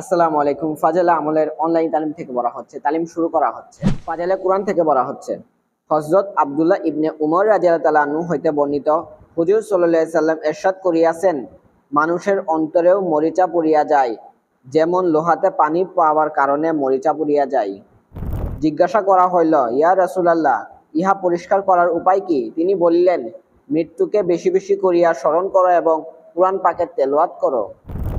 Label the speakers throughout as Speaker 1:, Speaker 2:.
Speaker 1: আসসালামু আলাইকুম। ফাজেলা আমলের অনলাইন তালিম থেকে বলা হচ্ছে, তালিম শুরু করা হচ্ছে। ফাজেলা কোরআন থেকে বলা হচ্ছে হজরত আব্দুল্লাহ ইবনে উমর রাজিয়ালু হইতে বর্ণিত, হুজুর সাল্লাহ সাল্লাম এরশাদ করিয়াছেন, মানুষের অন্তরেও মরিচা পড়িয়া যায়, যেমন লোহাতে পানি পাওয়ার কারণে মরিচা পড়িয়া যায়। জিজ্ঞাসা করা হইল, ইয়া রাসূলুল্লাহ, ইহা পরিষ্কার করার উপায় কি? তিনি বলিলেন, মৃত্যুকে বেশি বেশি করিয়া স্মরণ করো এবং কোরআন পাকের তেলোয়াত করো।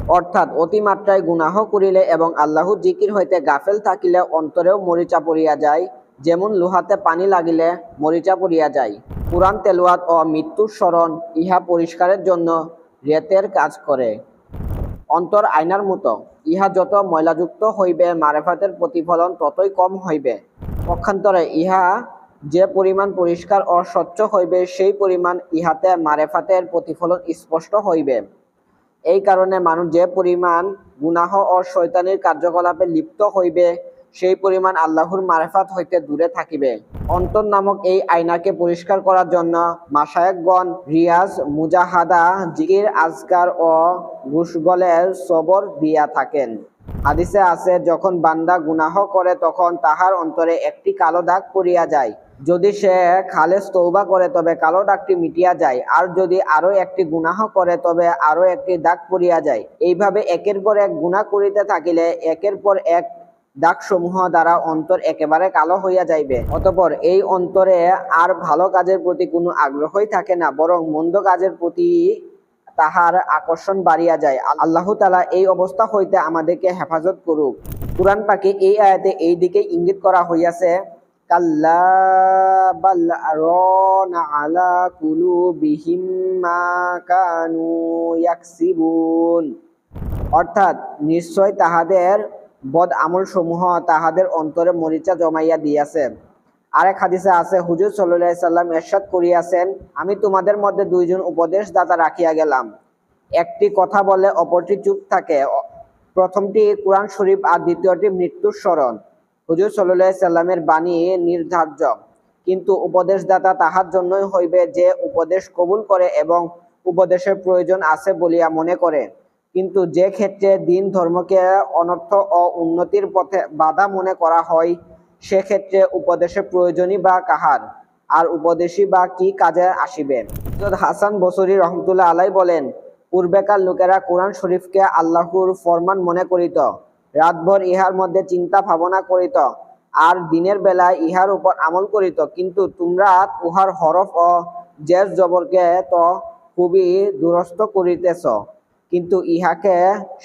Speaker 1: অর্থাৎ অতিমাত্রায় গুনাহ করিলে এবং আল্লাহর জিকির হইতে গাফেল থাকিলে অন্তরেও মরিচা পড়িয়া যায়, যেমন লোহাতে পানি লাগিলে মরিচা পড়িয়া যায়। কোরআন তেলাওয়াত ও মৃত্যুর স্মরণ ইহা পরিষ্কারের জন্য রেতের কাজ করে। অন্তর আয়নার মতো, ইহা যত ময়লাযুক্ত হইবে, মারেফাতের প্রতিফলন ততই কম হইবে। পক্ষান্তরে ইহা যে পরিমাণ পরিষ্কার ও স্বচ্ছ হইবে, সেই পরিমাণ ইহাতে মারেফাতের প্রতিফলন স্পষ্ট হইবে। এই কারণে মানুষ যে পরিমাণ গুনাহ ও শৈতানের কার্যকলাপে লিপ্ত হইবে, সেই পরিমাণ আল্লাহর মারেফাত হইতে দূরে থাকিবে। অন্তর নামক এই আয়নাকে পরিষ্কার করার জন্য মাসায়কগণ রিয়াজ, মুজাহাদা জিগির আজকার ও গুসগলের সবর দিয়া থাকেন। হাদিসে আছে, যখন বান্দা গুনাহ করে, তখন তাহার অন্তরে একটি কালো দাগ পড়িয়া যায়। যদি সে খালেস তৌবা করে, তবে কালো দাগটি মিটিয়া যায়। আর যদি আরও একটি গুনাহ করে, তবে আরও একটি দাগ পড়িয়া যায়। এইভাবে একের পর এক গুনাহ করিতে থাকিলে, একের পর এক দাগ সমূহ দ্বারা অন্তর একেবারে কালো হইয়া যাইবে। অতঃপর এই অন্তরে আর ভালো কাজের প্রতি কোনো আগ্রহই থাকে না, বরং মন্দ কাজের প্রতি তাহার আকর্ষণ বাড়িয়া যায়। আল্লাহ তালা এই অবস্থা হইতে আমাদেরকে হেফাজত করুক। কোরআন পাকে এই আয়াতে এই দিকে ইঙ্গিত করা হইয়াছে অর্থাৎ নিশ্চয় তাহাদের বদ আমল সমূহ তাহাদের অন্তরে মরিচা জমাইয়া দিয়াছে। আরেক হাদিসে আছে, হুজুর সাল্লাহ সাল্লাম এরশাদ করিয়াছেন, আমি তোমাদের মধ্যে দুইজন উপদেশদাতা রাখিয়া গেলাম। একটি কথা বলে, অপরটি চুপ থাকে। প্রথমটি কোরআন শরীফ আর দ্বিতীয়টি মৃত্যুর স্মরণ। হুজুর সাল্লাহ সাল্লামের বাণী নির্ধার্য। কিন্তু উপদেশদাতা তাহার জন্যই হইবে যে উপদেশ কবুল করে এবং উপদেশের প্রয়োজন আছে বলিয়া মনে করে। কিন্তু যে ক্ষেত্রে দিন ধর্মকে অনর্থ ও উন্নতির পথে বাধা মনে করা হয় সেক্ষেত্রে উপদেশের প্রয়োজনই বা কাহার? আর উপদেশই বা কি কাজে আসিবে? হাসান বসরি রহমতুল্লাহ আলাই বলেন, পূর্বেকার লোকেরা কোরআন শরীফকে আল্লাহর ফরমান মনে করিত, রাতভর ইহার মধ্যে চিন্তা ভাবনা করিত, আর দিনের বেলায় ইহার উপর আমল করিত। কিন্তু তোমরা উহার হরফ ও জের জবরকে তো খুবই দুরস্ত করিতেছ, কিন্তু ইহাকে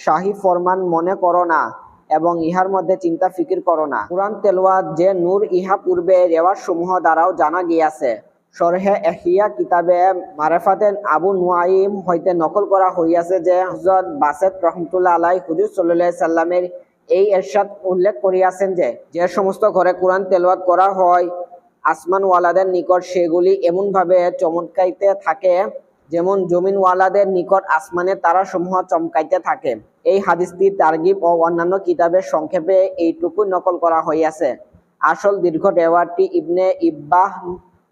Speaker 1: শাহী ফরমান মনে করো না। এবং ইহার মধ্যে চিন্তা ফিকির করো না। কোরআন তেলোয়াত যে নূর ইহা পূর্বে রেওয়াজ সমূহ দ্বারাও জানা গিয়াছে। সরহে এহিয়া কিতাবে মারেফাতেন আবু নুয়াইম হইতে নকল করা হইয়াছে যে হজরত বাসেদ রহমতুল্লাহ আলাই হুজুর সাল্লাহ সাল্লামের এই এরশাদ উল্লেখ করিয়াছেন যে যে সমস্ত ঘরে কোরআন তেলাওয়াত করা হয়, আসমানওয়ালাদের নিকট সেগুলি এমনভাবে চমৎকাইতে থাকে যেমন জমিনওয়ালাদের নিকট আসমানের তারাসমূহ চমকাইতে থাকে। এই হাদিসটি তারগিব ও অন্যান্য কিতাবের সংক্ষেপে এইটুকু নকল করা হইয়াছে আসল দীর্ঘ রেওয়ারটি ইবনে ইব্বাহ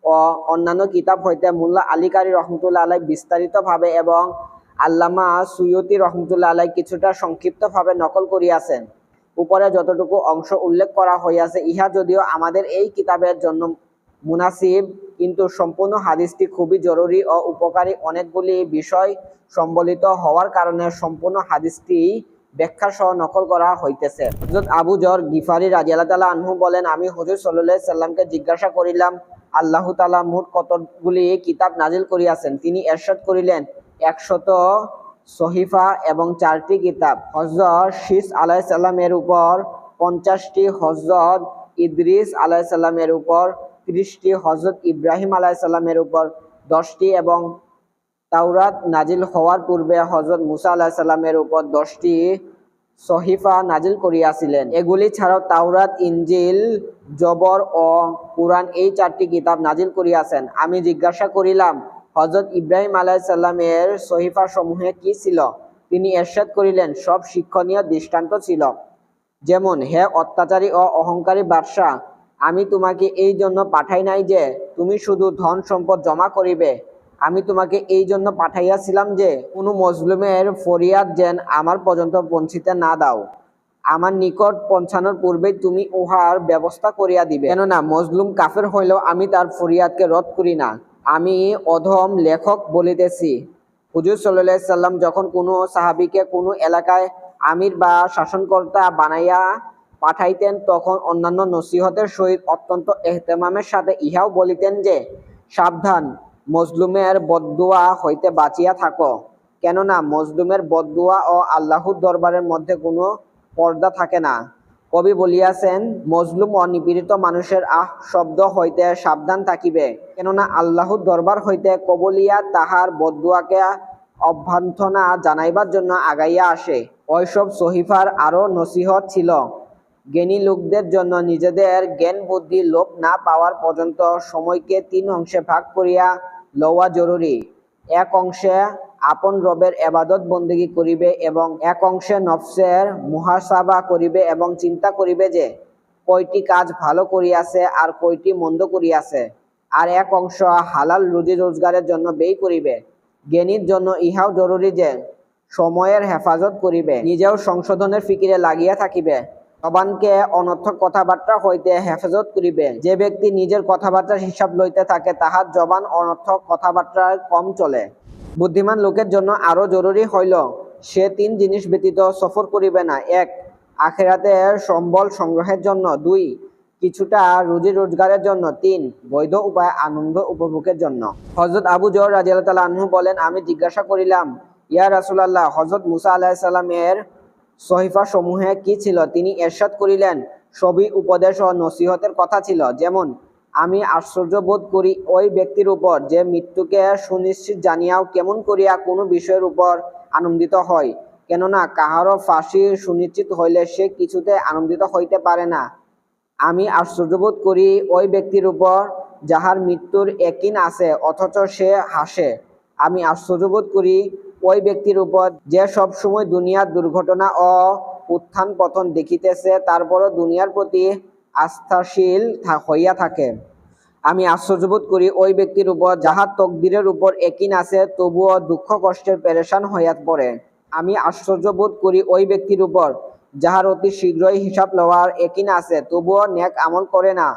Speaker 1: ও অন্যান্য কিতাব হইতে মুল্লা আলিকারি রহমতুল্লাহ আলাই বিস্তারিতভাবে এবং আল্লামা সুয়তি রহমতুল্লাহ আলাই কিছুটা সংক্ষিপ্তভাবে নকল করিয়াছেন। উপরে যতটুকু অংশ উল্লেখ করা হইয়াছে, ইহা যদিও আমাদের এই কিতাবের জন্য মুনাসিব, কিন্তু সম্পূর্ণ হাদিসটি খুবই জরুরি ও উপকারী অনেকগুলি বিষয় সম্বলিত হওয়ার কারণে সম্পূর্ণ হাদিসটি ব্যাখ্যা সহ নকল করা হইতেছে। হযরত আবু জর গিফারি রাজিয়াল্লাহ তাআলা আনহু বলেন, আমি হুজুর আলাইহি সাল্লামকে জিজ্ঞাসা করিলাম, আল্লাহ তাআলা মোট কতগুলি কিতাব নাজিল করিয়াছেন? তিনি এরশাদ করিলেন, একশত সহিফা এবং চারটি কিতাব। হজরত শীষ আলাইসাল্লামের উপর পঞ্চাশটি হজরত ইদ্রিস আলাইসাল্লামের উপর ত্রিশটি হজরত ইব্রাহিম আলাইসাল্লামের উপর দশটি এবং তাওরাত নাজিল হওয়ার পূর্বে হজরত মুসা আলাহিসাল্লামের উপর দশটি সহিফা নাজিল করিয়াছিলেন। এগুলি ছাড়াও তাওরাত ইঞ্জিল জবর ও কুরআন এই চারটি কিতাব নাজিল করিয়াছেন। আমি জিজ্ঞাসা করিলাম হজরত ইব্রাহিম আলাইসাল্লামের সহিফা সমূহে কি ছিল? তিনি এরশাদ করিলেন, সব শিক্ষণীয় দৃষ্টান্ত ছিল। যেমন, হে অত্যাচারী ও অহংকারী বাদশাহ আমি তোমাকে এই জন্য পাঠাই নাই যে তুমি শুধু ধন সম্পদ জমা করিবে। আমি তোমাকে এই জন্য পাঠাইয়াছিলাম যে কোনো মজলুমের ফরিয়াদ যেন আমার পর্যন্ত পৌঁছিতে না দাও। আমার নিকট পৌঁছানোর পূর্বেই তুমি উহার ব্যবস্থা করিয়া দিবে। কেননা মজলুম কাফের হইলেও আমি তার ফরিয়াদকে রদ করি না। আমি অধম লেখক বলিতেছি, হুজুর সাল্লাহ সাল্লাম যখন কোনো সাহাবিকে কোনো এলাকায় আমির বা শাসনকর্তা বানাইয়া পাঠাইতেন, তখন অন্যান্য নসিহতের সহিত অত্যন্ত এহতেমামের সাথে ইহাও বলিতেন যে, সাবধান, মজলুমের বদদুয়া হইতে বাঁচিয়া থাকো। কেননা, মজলুমের বদদুয়া ও আল্লাহর দরবারের মধ্যে কোনো পর্দা থাকে না। কবি বলিয়াছেন, মজলুম ও নিপীড়িত মানুষের আহ শব্দ হইতে সাবধান থাকিবে। কেননা, আল্লাহর দরবার হইতে কবলিয়া তাহার বদুয়াকে অভ্যর্থনা জানাইবার জন্য আগাইয়া আসে। ওইসব সহিফার আরও নসিহত ছিল। জ্ঞানী লোকদের জন্য নিজেদের জ্ঞান বুদ্ধি লোপ না পাওয়ার পর্যন্ত সময়কে তিন অংশে ভাগ করিয়া লওয়া জরুরি। এক অংশে আপন রবের এবাদত বন্দেগী করিবে এবং এক অংশে নফসের মুহাসাবা করিবে এবং চিন্তা করিবে যে, কয়টি কাজ ভালো করিয়াছে আর কয়টি মন্দ করিয়াছে। আর এক অংশ হালাল রুজি রোজগারের জন্য ব্যয় করিবে। জ্ঞানীর জন্য ইহাও জরুরি যে, সময়ের হেফাজত করিবে। নিজেও সংশোধনের ফিকিরে লাগিয়া থাকিবে। জবানকে অনর্থক কথাবার্তা হইতে হেফাজত করিবে যে ব্যক্তি নিজের কথাবার্তার হিসাব লইতে থাকে, তাহার জবান অনর্থক কথাবার্তায় কম চলে। বুদ্ধিমান লোকের জন্য আরও জরুরি হইল, সে তিন জিনিস ব্যতীত সফর করিবে না। এক আখেরাতের সম্বল সংগ্রহের জন্য। দুই, কিছুটা রুজি রোজগারের জন্য। তিন, বৈধ উপায় আনন্দ উপভোগের জন্য। হজরত আবু জর রাজিয়াল আনহু বলেন, আমি জিজ্ঞাসা করিলাম, ইয়া রাসুলাল্লাহ হজরত মুসা আলাহিসাল্লামের সহিফা সমূহে কি ছিল? তিনি এরশাদ করিলেন। সবই উপদেশ ও নসিহতের কথা ছিল। যেমন, আমি আশ্চর্য বোধ করি ওই ব্যক্তির উপর যে মৃত্যুকে সুনিশ্চিত জানিয়াও কেমন করিয়া কোনো বিষয়ের উপর আনন্দিত হয়। কেননা কাহারও ফাঁসি সুনিশ্চিত হইলে সে কিছুতে আনন্দিত হইতে পারে না। আমি আশ্চর্যবোধ করি ওই ব্যক্তির উপর যাহার মৃত্যুর একিন আছে, অথচ সে হাসে। আমি আশ্চর্যবোধ করি ওই ব্যক্তির উপর যে সব সময় দুনিয়ার দুর্ঘটনা ও উত্থান পতন দেখিতেছে, তারপরও দুনিয়ার প্রতি আস্থাশীল হইয়া থাকে। আমি আশ্চর্যবোধ করি, ওই ব্যক্তির উপর যাহার তকদিরের উপর একিন আছে তবুও দুঃখ কষ্টের পেরেশান হইয়া পড়ে। আমি আশ্চর্যবোধ করি, ওই ব্যক্তির উপর যাহার অতি শীঘ্রই হিসাব লওয়ার একিন আছে তবুও নেক আমল করে না।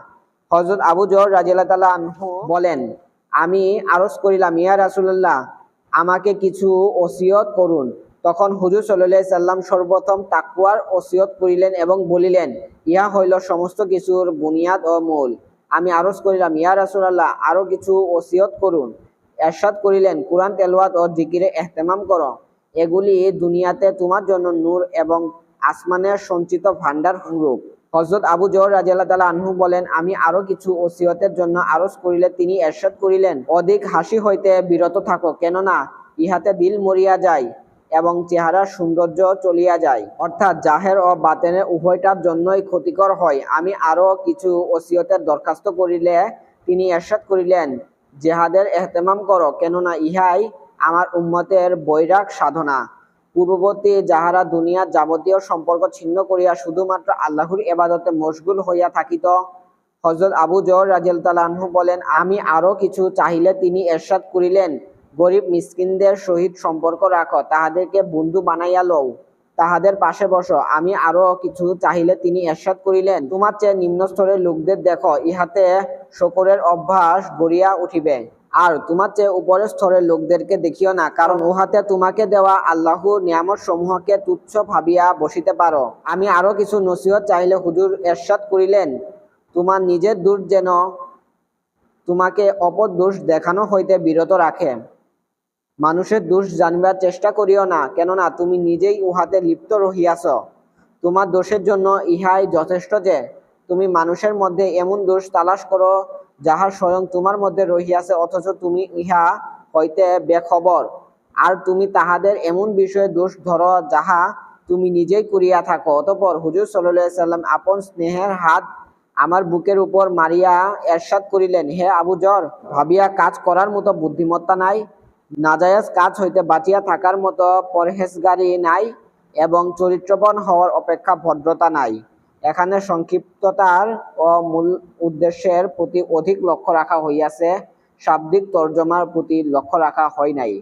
Speaker 1: হজরত আবু রাজিয়াল্লাহ আনহু বলেন, আমি আরজ করিলাম, ইয়া রাসুল্লাহ আমাকে কিছু ওসিয়ত করুন। তখন হুজুর সাল্লাহ সাল্লাম সর্বপ্রথম তাকুয়ার ওসিয়ত করিলেন এবং বলিলেন, ইহা হইল সমস্ত কিছুর বুনিয়াদ ও মূল। আমি আরজ করিলাম, ইয়া রাসুলাল্লাহ আরও কিছু ওসিয়ত করুন। এরশাদ করিলেন, কোরআন তেলওয়াত ও জিকিরে এহতেমাম করো। এগুলি দুনিয়াতে তোমার জন্য নূর এবং আসমানের সঞ্চিত ভাণ্ডার রূপ হজরত আবু জহর রাজিয়াল্লাহ তালা আনহু বলেন, আমি আরও কিছু ওসিয়তের জন্য আরজ করিলে তিনি এরশাদ করিলেন। অধিক হাসি হইতে বিরত থাকো, কেননা ইহাতে দিল মরিয়া যায় এবং চেহারার সৌন্দর্য চলিয়া যায়। অর্থাৎ জাহের ও বাতেনের উভয়টার জন্যই ক্ষতিকর হয়। আমি আরও কিছু ওসিয়তের দরখাস্ত করিলে তিনি এরশাদ করিলেন। জেহাদের এহতেমাম করো, কেননা ইহাই আমার উম্মতের বৈরাগ সাধনা। পূর্ববর্তী যাহারা দুনিয়ার যাবতীয় সম্পর্ক ছিন্ন করিয়া শুধুমাত্র আল্লাহর এবাদতে মশগুল হইয়া থাকিত। হজরত আবু জর রাজিয়াল তালাহু বলেন, আমি আরও কিছু চাহিলে তিনি এরশাদ করিলেন। গরিব মিসকিনদের সহিত সম্পর্ক রাখো, তাহাদেরকে বন্ধু বানাইয়া লও, তাহাদের পাশে বসো। আমি আরও কিছু চাহিলে তিনি এরশাদ করিলেন। তোমার চেয়ে নিম্ন স্তরের লোকদের দেখো, ইহাতে শকরের অভ্যাস গড়িয়া উঠিবে। আর তোমার চেয়ে উপরের স্তরের লোকদেরকে দেখিও না, কারণ উহাতে তোমাকে দেওয়া আল্লাহ নিয়ামত সমূহকে তুচ্ছ ভাবিয়া বসিতে পারো। আমি আরও কিছু নসিহত চাইলে হুজুর এরশাদ করিলেন, তোমার নিজের দোষ যেন তোমাকে অপর দোষ দেখানো হইতে বিরত রাখে। মানুষের দোষ জানিবার চেষ্টা করিও না, কেননা তুমি নিজেই উহাতে লিপ্ত রহিয়াছ। তোমার দোষের জন্য ইহাই যথেষ্ট যে, তুমি মানুষের মধ্যে এমন দোষ তালাশ করো যাহার স্বয়ং তোমার মধ্যে রহিয়াছে অথচ তুমি ইহা হইতে বেখবর আর তুমি তাহাদের এমন বিষয়ে দোষ ধরো যাহা তুমি নিজেই করিয়া থাকো। অতপর হুজুর সাল্লাম আপন স্নেহের হাত আমার বুকের উপর মারিয়া এরশাদ করিলেন হে আবু জর ভাবিয়া কাজ করার মতো বুদ্ধিমত্তা নাই, নাজায়াজ কাজ হইতে বাঁচিয়া থাকার মতো পরহেজগারি নাই, এবং চরিত্রবান হওয়ার অপেক্ষা ভদ্রতা নাই। এখানে সংক্ষিপ্ততার ও মূল উদ্দেশ্যের প্রতি অধিক লক্ষ্য রাখা হইয়াছে। শাব্দিক তর্জমার প্রতি লক্ষ্য রাখা হয় নাই।